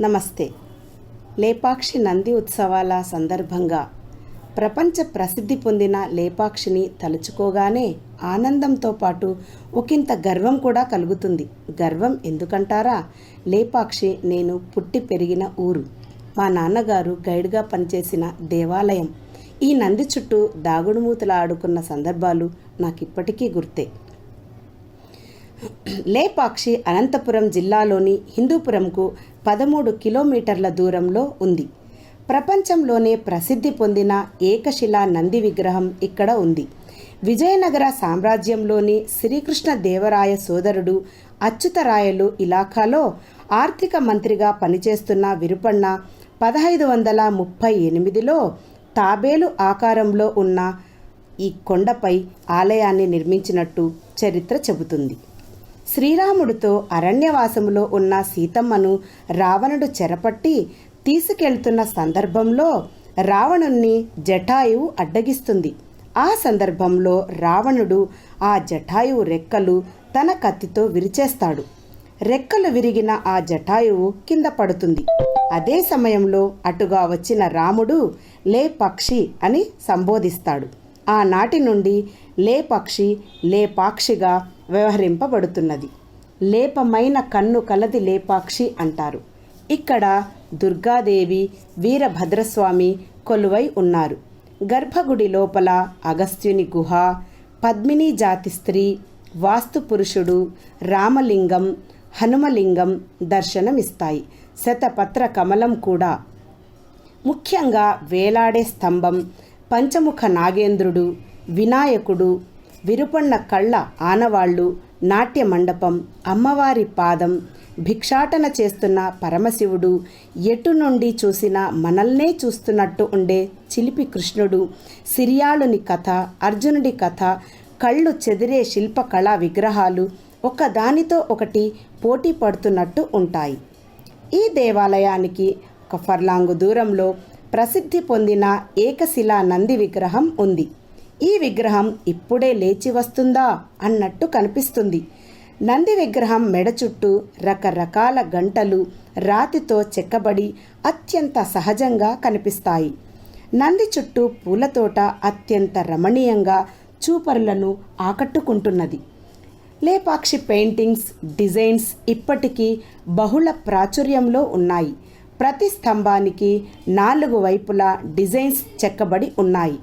నమస్తే. లేపాక్షి నంది ఉత్సవాల సందర్భంగా ప్రపంచ ప్రసిద్ధి పొందిన లేపాక్షిని తలుచుకోగానే ఆనందంతో పాటు ఒకంత గర్వం కూడా కలుగుతుంది. గర్వం ఎందుకంటారా? లేపాక్షి నేను పుట్టి పెరిగిన ఊరు. మా నాన్నగారు గైడ్గా పనిచేసిన దేవాలయం. ఈ నంది చుట్టూ దాగుడుమూతలు ఆడుకున్న సందర్భాలు నాకు ఇప్పటికీ గుర్తే. లేపాక్షి అనంతపురం జిల్లాలోని హిందూపురంకు పదమూడు కిలోమీటర్ల దూరంలో ఉంది. ప్రపంచంలోనే ప్రసిద్ధి పొందిన ఏకశిలా నంది విగ్రహం ఇక్కడ ఉంది. విజయనగర సామ్రాజ్యంలోని శ్రీకృష్ణ దేవరాయ సోదరుడు అచ్యుతరాయలు ఇలాఖాలో ఆర్థిక మంత్రిగా పనిచేస్తున్న విరుపన్న పదహైదు వందల ముప్పై ఎనిమిదిలో తాబేలు ఆకారంలో ఉన్న ఈ కొండపై ఆలయాన్ని నిర్మించినట్టు చరిత్ర చెబుతుంది. శ్రీరాముడితో అరణ్యవాసములో ఉన్న సీతమ్మను రావణుడు చెరపట్టి తీసుకెళ్తున్న సందర్భంలో రావణుణ్ణి జటాయువు అడ్డగిస్తుంది. ఆ సందర్భంలో రావణుడు ఆ జటాయువు రెక్కలు తన కత్తితో విరిచేస్తాడు. రెక్కలు విరిగిన ఆ జటాయువు కింద పడుతుంది. అదే సమయంలో అటుగా వచ్చిన రాముడు లే పక్షి అని సంబోధిస్తాడు. ఆనాటి నుండి లే పక్షి లేపాక్షిగా వ్యవహరింపబడుతున్నది. లేపమైన కన్ను కలది లేపాక్షి అంటారు. ఇక్కడ దుర్గాదేవి వీరభద్రస్వామి కొలువై ఉన్నారు. గర్భగుడి లోపల అగస్త్యుని గుహ పద్మిని జాతి స్త్రీ వాస్తు పురుషుడు రామలింగం హనుమలింగం దర్శనమిస్తాయి. శతపత్ర కమలం కూడా. ముఖ్యంగా వేలాడే స్తంభం పంచముఖ నాగేంద్రుడు వినాయకుడు విరుపన్న కళ్ళ ఆనవాళ్ళు నాట్య మండపం అమ్మవారి పాదం భిక్షాటన చేస్తున్న పరమశివుడు ఎటు నుండి చూసినా మనల్నే చూస్తున్నట్టు ఉండే చిలిపి కృష్ణుడు సిరియాళుని కథ అర్జునుడి కథ కళ్ళు చెదిరే శిల్పకళా విగ్రహాలు ఒకదానితో ఒకటి పోటీ పడుతున్నట్టు ఉంటాయి. ఈ దేవాలయానికి ఒక ఫర్లాంగు దూరంలో ప్రసిద్ధి పొందిన ఏకశిలా నంది విగ్రహం ఉంది. ఈ విగ్రహం ఇప్పుడే లేచి వస్తుందా అన్నట్టు కనిపిస్తుంది. నంది విగ్రహం మెడ చుట్టూ రకరకాల గంటలు రాతితో చెక్కబడి అత్యంత సహజంగా కనిపిస్తాయి. నంది చుట్టూ పూలతోట అత్యంత రమణీయంగా చూపరులను ఆకట్టుకుంటున్నది. లేపాక్షి పెయింటింగ్స్ డిజైన్స్ ఇప్పటికీ బహుళ ప్రాచుర్యంలో ఉన్నాయి. ప్రతి స్తంభానికి నాలుగు వైపులా డిజైన్స్ చెక్కబడి ఉన్నాయి.